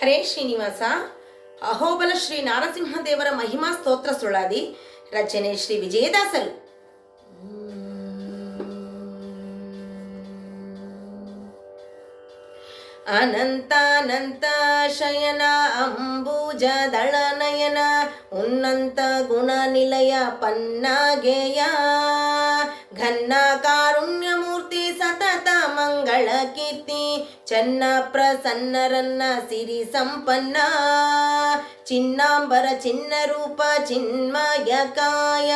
ಹರೇ ಶ್ರೀನಿವಾಸ ಅಹೋಬಲ ಶ್ರೀ ನಾರಸಿಂಹದೇವರ ಮಹಿಮಾ ಸ್ತೋತ್ರ ಸುಳಾದಿ ರಚನೆ ಶ್ರೀ ವಿಜಯದಾಸರು ಅನಂತಾನಂತ ಶಯನ ಅಂಬುಜ ದಳನಯನ ಉನ್ನಂತ ಗುಣ ನಿಲಯ ಪನ್ನಾಗೆಯ ಘನ್ನ ಕಾರುಣ್ಯ ಮೂರ್ತಿ ಸತತ ಮಂಗಳ ಕೀರ್ತಿ ಚನ್ನ ಪ್ರಸನ್ನರನ್ನ ಸಿರಿ ಸಂಪನ್ನ ಚಿನ್ನಾಂಬರ ಚಿನ್ನ ರೂಪ ಚಿನ್ಮಯ ಕಾಯ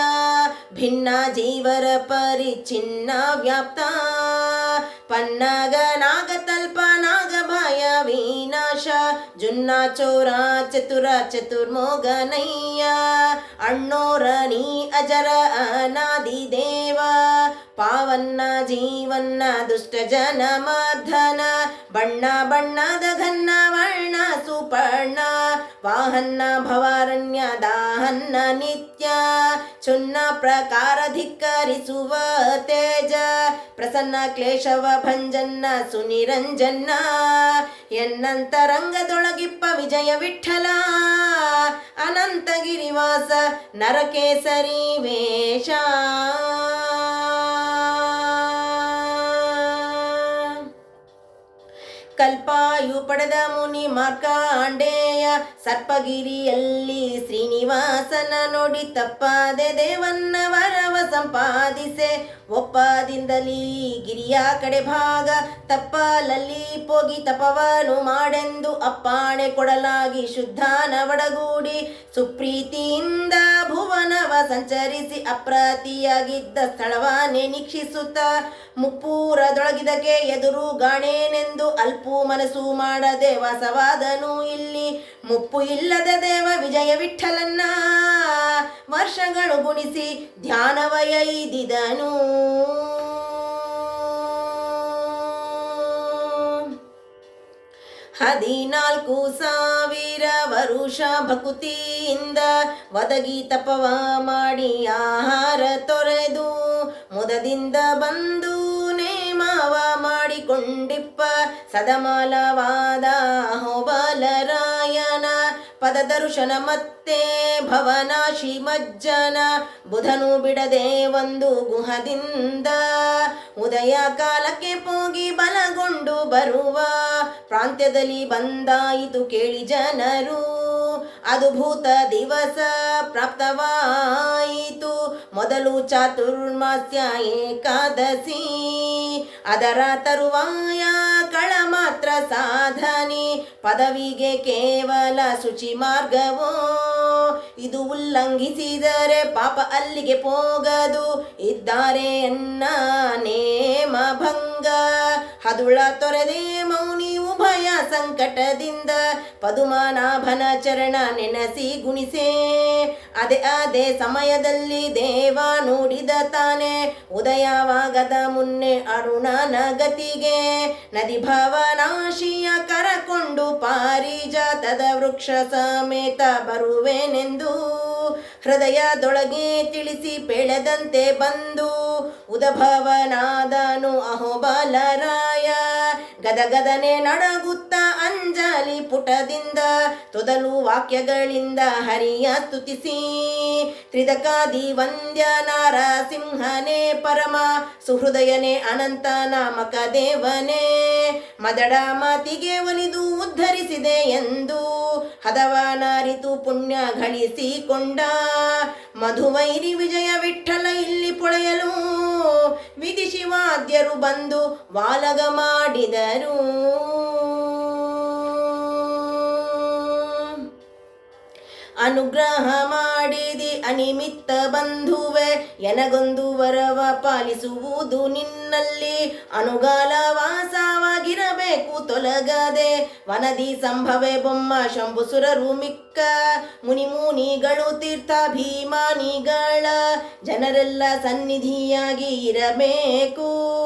ಭಿನ್ನ ಜೀವರ ಪರಿಚಿನ್ನ ವ್ಯಾಪ್ತ ಪನ್ನಗ ನಾಗತಲ್ಪ ನಾಗಭಯ ವಿನಾಶ ಜುನ್ನ ಚೋರ ಚತುರ ಚತುರ್ಮೋಗನಯ್ಯ ಅಣ್ಣೋರ ನೀ ಅಜರ ಅನಾದಿ ದೇವ ಪಾವನ್ನ ಜೀವನ್ನ ದುಷ್ಟ ಜನ ಮಾಧನ, ಬಣ್ಣ ಬಣ್ಣದ ಘನ್ನ, ವರ್ಣ ಸುಪರ್ಣ ವಾಹನ್ನ ಭವಾರಣ್ಯ ದಾಹನ್ನ ನಿತ್ಯ, ಚುನ್ನ ಪ್ರಕಾರ ಧಿಕ್ಕರಿಸುವ ತೇಜ, ಪ್ರಸನ್ನ ಕ್ಲೇಶವ ಭಂಜನ್ನ ಸುನಿರಂಜನ್ನ, ಎನ್ನಂತರಂಗದೊಳಗಿಪ್ಪ ವಿಜಯ ವಿಠಲ ಅನಂತಗಿರಿವಾಸ ನರಕೇಸರಿ ವೇಷ. ಕಲ್ಪಾಯು ಪಡೆದ ಮುನಿ ಮಾರ್ಕಾಂಡೇಯ ಸರ್ಪಗಿರಿಯಲ್ಲಿ ಶ್ರೀನಿವಾಸನ ನೋಡಿ ತಪ್ಪಾದೆ ದೇವನ್ನ ವರವ ಸಂಪಾದಿಸೆ, ಒಪ್ಪದಿಂದಲೀ ಗಿರಿಯ ಕಡೆ ಭಾಗ, ತಪ್ಪಲಲ್ಲಿ ಪೋಗಿ ತಪವನು ಮಾಡೆಂದು ಅಪ್ಪಾಣೆ ಕೊಡಲಾಗಿ ಶುದ್ಧಾನ ಒಡಗೂಡಿ, ಸುಪ್ರೀತಿಯಿಂದ ಭುವನವ ಸಂಚರಿಸಿ ಅಪ್ರತಿಯಾಗಿದ್ದ ಸ್ಥಳವನ್ನೇ ನಿರೀಕ್ಷಿಸುತ್ತ ಮುಪ್ಪೂರದೊಳಗಿದಕ್ಕೆ ಎದುರು ಗಾಣೇನೆಂದು ಅಲ್ಪು ಮನಸ್ಸು ಮಾಡದೆ ವಾಸವಾದನು ಇಲ್ಲಿ. ಮುಪ್ಪು ಇಲ್ಲದ ದೇವ ವಿಜಯ ವಿಠಲನ್ನ ವರ್ಷಗಳು ಗುಣಿಸಿ ಧ್ಯಾನವಯೈದಿದನು. ಹದಿನಾಲ್ಕು ಸಾವಿರ ವರುಷ ಭಕುತಿಯಿಂದ ಒದಗಿ ತಪವ ಮಾಡಿ ಆಹಾರ ತೊರೆದು ಮುದದಿಂದ ಬಂದು ನೇಮವ ಮಾಡಿಕೊಂಡಿಪ್ಪ ಸದಮಲವಾದ ಹೋಬಲರಾಯನ ಪದದರ್ಶನ ಮತ್ತೆ ಭವನ ಮಜ್ಜನ ಬುಧನು ಬಿಡದೆ ಒಂದು ಗುಹದಿಂದ ಉದಯ ಕಾಲಕ್ಕೆ ಪೋಗಿ ಬಲಗೊಂಡು ಬರುವ ಪ್ರಾಂತ್ಯದಲ್ಲಿ ಬಂದಾಯಿತು ಕೇಳಿ ಜನರು. ಅದು ಭೂತ ದಿವಸ ಪ್ರಾಪ್ತವಾಯಿತು. ಮೊದಲು ಚಾತುರ್ಮಾಸ್ಯ ಏಕಾದಶಿ. ಅದರ ತರುವಾಯ ಕಳ ಮಾತ್ರ ಸಾಧನೆ. ಪದವಿಗೆ ಕೇವಲ ಶುಚಿ ಮಾರ್ಗವೋ? ಇದು ಉಲ್ಲಂಘಿಸಿದರೆ ಪಾಪ ಅಲ್ಲಿಗೆ ಹೋಗದು ಇದ್ದಾರೆ ಎನ್ನ ನೇಮ ಭಂಗ. ಹದುಳ ತೊರೆದೆ ಮೌನಿ ಉಭಯ ಸಂಕಟದಿಂದ ಪದುಮನಾಭನ ಚರಣ ನೆನೆಸಿ ಗುಣಿಸೇ. ಅದೇ ಅದೇ ಸಮಯದಲ್ಲಿ ದೇವ ನೋಡಿದ ತಾನೆ, ಉದಯವಾಗದ ಮುನ್ನೆ ಅರುಣನ ಗತಿಗೆ. ನದಿ ಭವನಾಶಿಯ ಕರಕೊಂಡು ಪಾರಿಜಾತದ ವೃಕ್ಷ ಸಮೇತ ಬರುವೆನೆಂದು ಹೃದಯದೊಳಗೆ ತಿಳಿಸಿ ಬೆಳೆದಂತೆ ಬಂದು, ಉದಭವನಾದನು ಅಹೋಬಲರಾಯ. ಗದಗದನೆ ನಡಗುತ್ತ ಅಂಜಲಿ ಪುಟದಿಂದ ತೊದಲು ವಾಕ್ಯಗಳಿಂದ ಹರಿಯ ಸ್ತುತಿಸಿ. ತ್ರಿದಕಾದಿ ವಂದ್ಯ ನಾರಸಿಂಹನೇ ಪರಮ, ಸುಹೃದಯನೇ ಅನಂತ ನಾಮಕ ದೇವನೇ. ಮದಡ ಮಾತಿಗೆ ಒಲಿದು ಉದ್ಧರಿಸಿದೆ ಎಂದು ಹದವಾನಾರಿತು ಪುಣ್ಯ ಗಳಿಸಿಕೊಂಡ ಮಧುವೈರಿ ವಿಜಯ ವಿಠಲ ಇಲ್ಲಿ ಪೊಳೆಯಲು ವಿಧಿಶಿವಾದ್ಯರು ಬಂದು ವಾಲಗ ಅನುಗ್ರಹ ಮಾಡಿದಿ ಅನಿಮಿತ್ತ ಬಂಧುವೆ, ಎನಗೊಂದು ವರವ ಪಾಲಿಸುವುದು ನಿನ್ನಲ್ಲಿ. ಅನುಗಾಲ ವಾಸವಾಗಿರಬೇಕು ತೊಲಗದೆ, ವನದಿ ಸಂಭವೆ ಬೊಮ್ಮ ಶಂಭುಸುರರು ಮಿಕ್ಕ. ಮುನಿ ಮುನಿಗಳು ತೀರ್ಥಾಭಿಮಾನಿಗಳ ಜನರೆಲ್ಲ ಸನ್ನಿಧಿಯಾಗಿ ಇರಬೇಕು.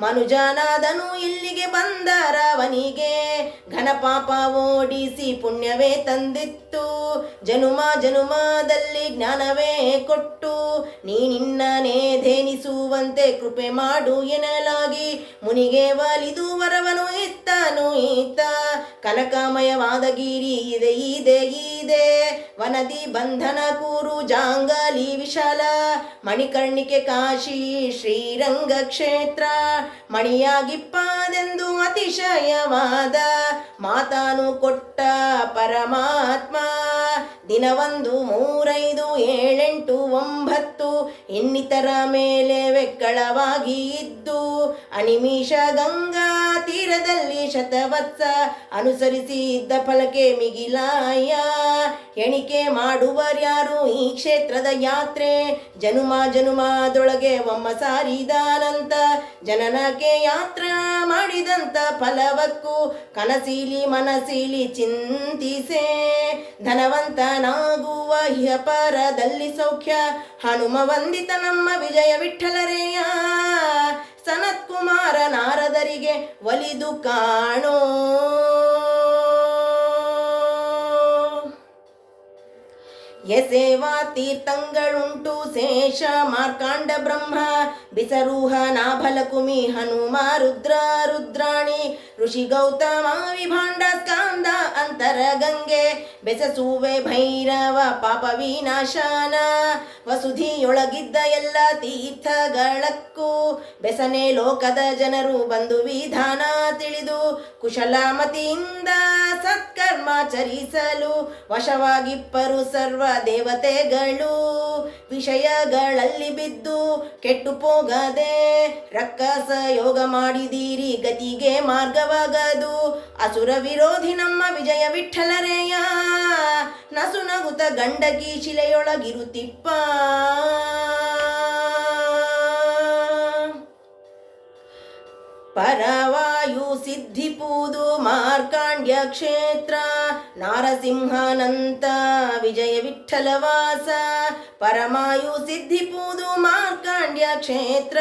ಮನುಜನಾದನು ಇಲ್ಲಿಗೆ ಬಂದರವನಿಗೆ ಘನ ಪಾಪ ಓಡಿಸಿ ಪುಣ್ಯವೇ ತಂದಿತ್ತು. ಜನುಮ ಜನುಮದಲ್ಲಿ ಜ್ಞಾನವೇ ಕೊಟ್ಟು, ನೀ ನಿನ್ನನೇ ಧೇನಿಸುವಂತೆ ಕೃಪೆ ಮಾಡು ಎನ್ನಲಾಗಿ. ಮುನಿಗೆ ವಾಲಿದು ವರವನು ಇತ್ತನು ಈತ. ಕನಕಮಯವಾದ ಗಿರಿ ಇದೆ ಇದೆ ಇದೆ. ವನದಿ ಬಂಧನ ಕೂರು ಜಾಂಗಲಿ ವಿಶಾಲ ಮಣಿಕರ್ಣಿಕೆ ಕಾಶಿ ಶ್ರೀರಂಗ ಕ್ಷೇತ್ರ ಮಣಿಯಾಗಿಪ್ಪಾದೆಂದು ಅತಿಶಯವಾದ ಮಾತಾನು ಕೊಟ್ಟ ಪರಮಾತ್ಮ. ದಿನವೊಂದು ಮೂರೈದು ಇನ್ನಿತರ ಮೇಲೆ ವೆಕ್ಕಳವಾಗಿ ಇದ್ದು, ಅನಿಮಿಷ ಗಂಗಾ ತೀರದಲ್ಲಿ ಶತವತ್ಸ ಅನುಸರಿಸಿ ಇದ್ದ ಫಲಕೆ ಮಿಗಿಲಾಯ. ಎಣಿಕೆ ಮಾಡುವರ್ಯಾರು ಈ ಕ್ಷೇತ್ರದ ಯಾತ್ರೆ, ಜನುಮ ಜನುಮದೊಳಗೆ ಒಮ್ಮ ಸಾರಿದಾನಂತ. ಜನನಕ್ಕೆ ಯಾತ್ರ ಮಾಡಿದಂತ ಫಲವಕ್ಕೂ ಕನಸೀಲಿ ಮನಸೀಲಿ ಚಿಂತಿಸೆ. ಧನವಂತನಾಗುವ ಇಹ ಸೌಖ್ಯ. ಹನುಮ ವಂದಿತ ನಮ್ಮ ವಿಜಯ ವಿಠಲರೇಯ. ಸನತ್ ಕುಮಾರ ನಾರದರಿಗೆ ಒಲಿದು ಕಾಣೋ. ಎಸೇವಾ ತೀರ್ಥಂಗಳುಂಟು ಶೇಷ ಮಾರ್ಕಾಂಡ ಬ್ರಹ್ಮ, ಬಿಸರೂಹ, ನಾಭಲಕುಮಿ, ಹನುಮ, ರುದ್ರ, ರುದ್ರಾಣಿ, ಋಷಿ ಗೌತಮ, ವಿಭಾಂಡ, ಸ್ಕಾಂದ ಅಂತರ ಗಂಗೆ ಬೆಸಸುವೆ, ಭೈರವ, ಪಾಪ ವಿನಾಶನ, ವಸುಧಿಯೊಳಗಿದ್ದ ಎಲ್ಲ ತೀರ್ಥಗಳಕ್ಕೂ ಬೆಸನೆ ಲೋಕದ ಜನರು ಬಂದು ವಿಧಾನ ತಿಳಿದು ಕುಶಲಮತಿಯಿಂದ ಸತ್ಕರ್ಮಾಚರಿಸಲು ವಶವಾಗಿಪ್ಪರು ಸರ್ವ ದೇವತೆಗಳು. ವಿಷಯಗಳಲ್ಲಿ ಬಿದ್ದು ಕೆಟ್ಟು ಪೋಗದೆ ರಕ್ಕಸ ಯೋಗ ಮಾಡಿದೀರಿ ಗತಿಗೆ ಮಾರ್ಗವಾಗದು. ಅಸುರ ವಿರೋಧಿ ನಮ್ಮ ವಿಜಯ ವಿಠಲರೇಯ. ನಸು ನಗುತ ಗಂಡಕಿ ಶಿಲೆಯೊಳಗಿರುತ್ತಿಪ್ಪ. ಪರವಾಯು ಸಿದ್ಧಿಪೂದು ಮಾರ್ಕಾಂಡ್ಯ ಕ್ಷೇತ್ರ ನಾರಸಿಂಹನಂತ ವಿಜಯ ವಿಠಲವಾಸ ಪರಮಾಯು ಸಿದ್ಧಿಪೂದು ಮಾರ್ಕಾಂಡ್ಯ ಕ್ಷೇತ್ರ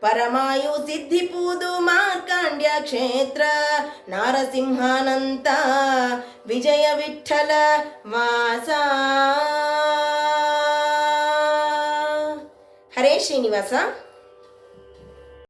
ಪರಮಾಯು ಸಿದ್ಧಿಪೂದು ಮಾರ್ಕಾಂಡ್ಯ ಕ್ಷೇತ್ರ ನಾರಸಿಂಹನಂತ ವಿಜಯ ವಿಠಲ ವಾಸ ಹರೇ ಶ್ರೀನಿವಾಸ